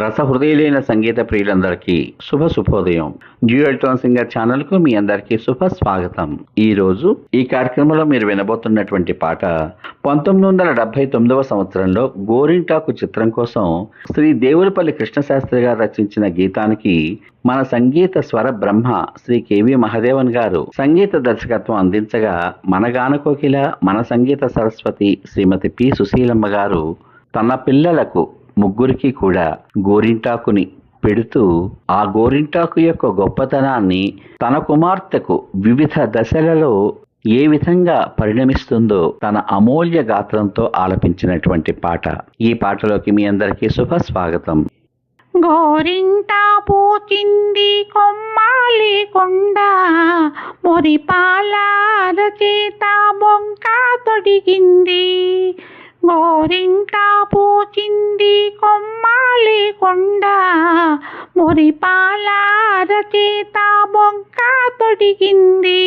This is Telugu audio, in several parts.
రసహృదయులైన సంగీత ప్రియులందరికీ శుభ శుభోదయం. డ్యూయల్ టోన్ సింగర్ ఛానల్కు మీ అందరికీ శుభ స్వాగతం. ఈ రోజు ఈ కార్యక్రమంలో మీరు వినబోతున్నటువంటి పాట పంతొమ్మిది వందల డెబ్బై తొమ్మిదవ సంవత్సరంలో గోరింటాకు చిత్రం కోసం శ్రీ దేవులపల్లి కృష్ణశాస్త్రి గారు రచించిన గీతానికి మన సంగీత స్వర బ్రహ్మ శ్రీ కెవి మహదేవన్ గారు సంగీత దర్శకత్వం అందించగా మన గానకోకిల మన సంగీత సరస్వతి శ్రీమతి పి సుశీలమ్మ గారు తన పిల్లలకు ముగ్గురికి కూడా గోరింటాకుని పెడుతూ ఆ గోరింటాకు యొక్క గొప్పతనాన్ని తన కుమార్తెకు వివిధ దశలలో ఏ విధంగా పరిణమిస్తుందో తన అమూల్య గాత్రంతో ఆలపించినటువంటి పాట. ఈ పాటలోకి మీ అందరికీ శుభ స్వాగతం. గోరింటా పోచింది కొమ్మాలి కొండ మురిపాల చేత బొంక తొడిగింది. గోరింట పోచింది కొమ్మాలి కొండ. మురిపాల చేత బొంక తొడిగింది.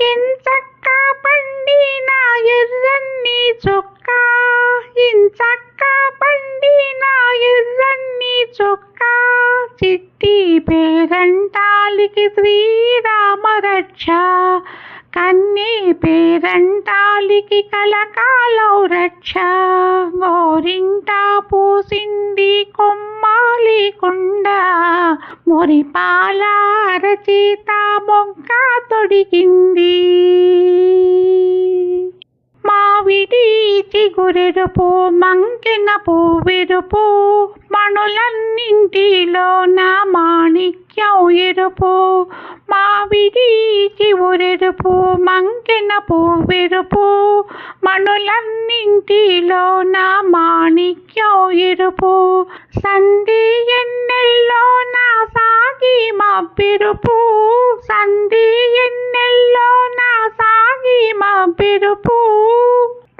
ఎంచక్క పండిన ఎర్రన్ని చొక్క. ఇంచక్క పండిన ఎర్రన్ని చొక్క. చిట్టి పేరంటాలికి శ్రీరామ రక్ష కన్నీ పేరంటాలికి కలకాలౌ రక్ష. గోరింట పూసింది కొమ్మాలి కుండ. మురిపాల అరచేత మొక్క తొడిగింది. మావిడి చిగురెరుపు మంకెన పువ్వెరుపు మణులన్నింటిలో నా మాణిక్యం ఎరుపు. మావిడి చివురెరుపు మంకెన పువ్వెరుపు మణులన్నింటిలో నా మాణిక్యం ఎరుపు సంధి ఎన్నెల్లో నా సాగి మబ్బెరుపు సంధి ఎన్నెల్లో నా సాగి మబ్బెరుపు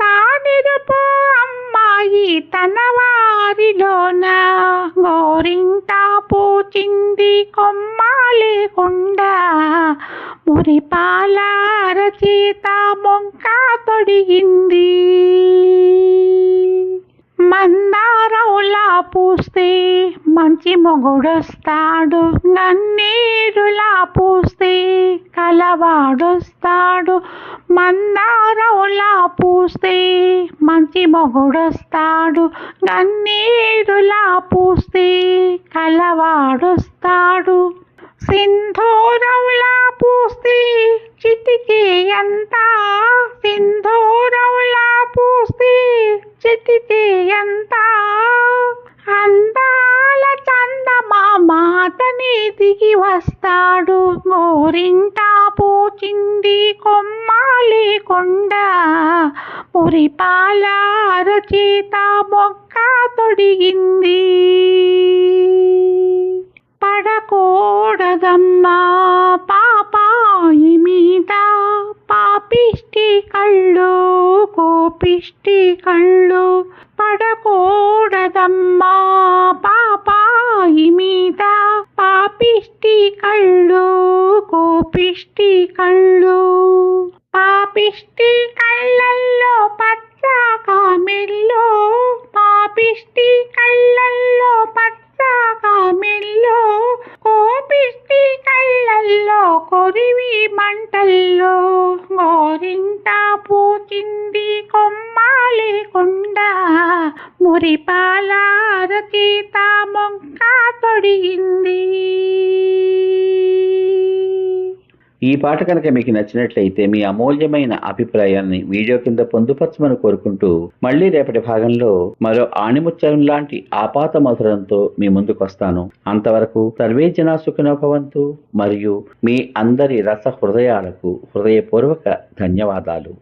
తానెరుపు అమ్మాయి తన వారిలోన గోరింట పూచింది కొమ్మ లేకుండా మురిపాల రచిత మొంక తొడిగింది. మందారవులా పూస్తే మంచి మొగుడొస్తాడు నన్నీరులా పూస్తే కలవాడొస్తాడు. మందారవులా పూస్తే మంచి మొగుడొస్తాడు గన్నీరులా పూస్తే కలవాడొస్తాడు. సింధూరవులా పూస్తే చితికి ఎంత సింధూ చిటికే ఎంత? అందాల చందమామాతని దిగి వస్తాడు. గోరింట పూచింది కొమ్మాలి కొండ. మురిపాల అరచేత మొక్క తొడిగింది. పడకూడదమ్మా. కళ్ళు కోపిష్టి కళ్ళు పడకూడదమ్మా పాపాయి మీద. పాపిష్టి కళ్ళు కోపిష్టి కళ్ళు. పాపిష్టి కళ్ళల్లో పచ్చ కామెల్లో పాపిష్టి కళ్ళల్లో పచ్చ కామెల్లో కోపిష్టి కళ్ళల్లో కొరివి మంటల్లో. గోరింట పూచింది కొమ్మాలి కొండ. మురిపాల రచిత మొక్క తొడిగింది. ఈ పాట కనుక మీకు నచ్చినట్లయితే మీ అమూల్యమైన అభిప్రాయాన్ని వీడియో కింద పొందుపరచమని కోరుకుంటూ మళ్ళీ రేపటి భాగంలో మరో ఆణిముత్యం లాంటి ఆపాత మధురంతో మీ ముందుకు వస్తాను అంతవరకు సర్వే జనా సుఖినోభవంతు మరియు మీ అందరి రస హృదయాలకు హృదయపూర్వక ధన్యవాదాలు.